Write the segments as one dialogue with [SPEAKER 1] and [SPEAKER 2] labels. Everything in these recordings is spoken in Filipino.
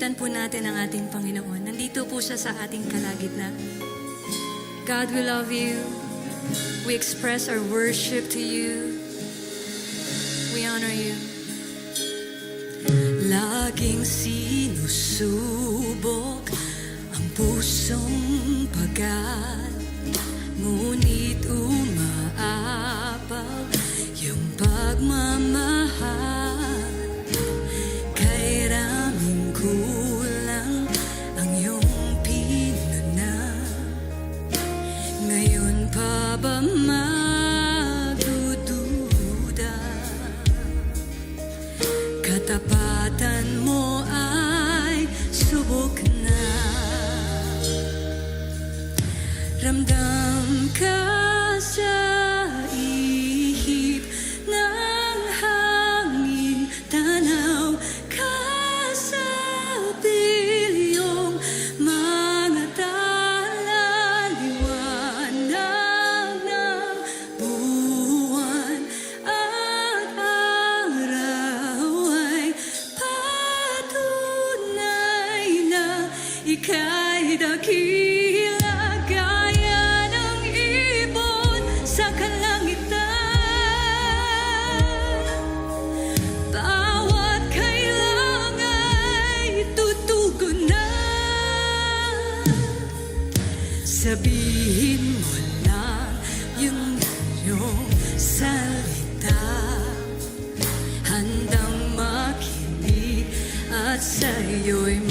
[SPEAKER 1] Awitan po natin ang ating Panginoon. Nandito po siya sa ating kalagitnaan. God, we love you. We express our worship to you. We honor you. Laging sinusubok ang pusong pagat Ngunit umaapaw yung pagmamahal Katapatan mo ay subok na. Ramdam ka ika'y dakila Gaya ng ibon sa kalangitan. Bawat kailang ay tutugunan Sabihin mo lang yung iyong salita. Handang makinig at sa'yo'y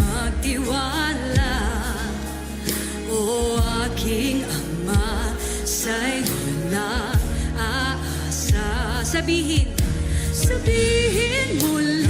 [SPEAKER 1] aking Ama, sa'yo lang aasa. Sabihin, sabihin mo lang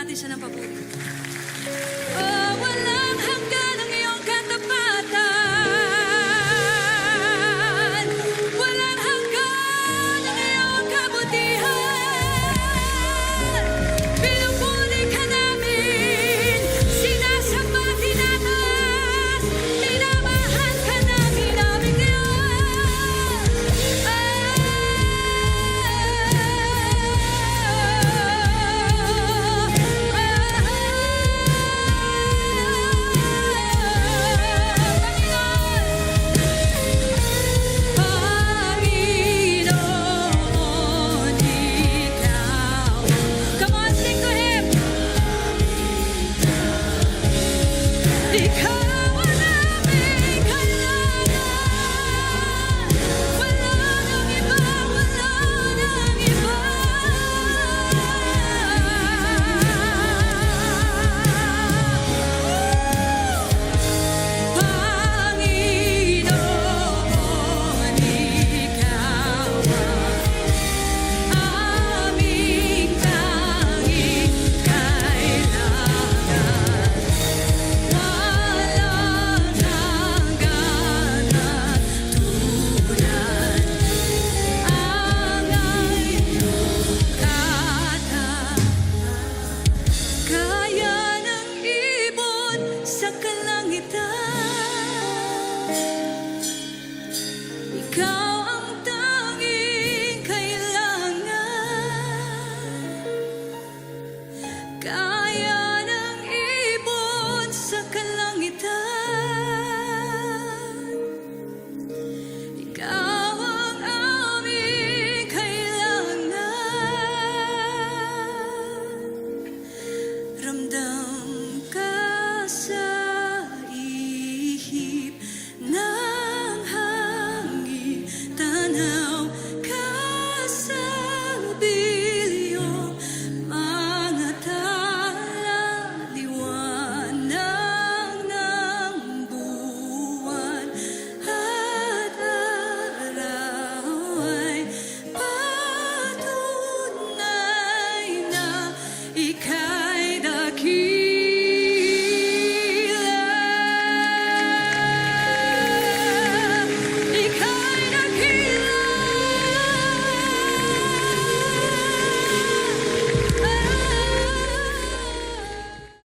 [SPEAKER 1] natin siya ng papuri.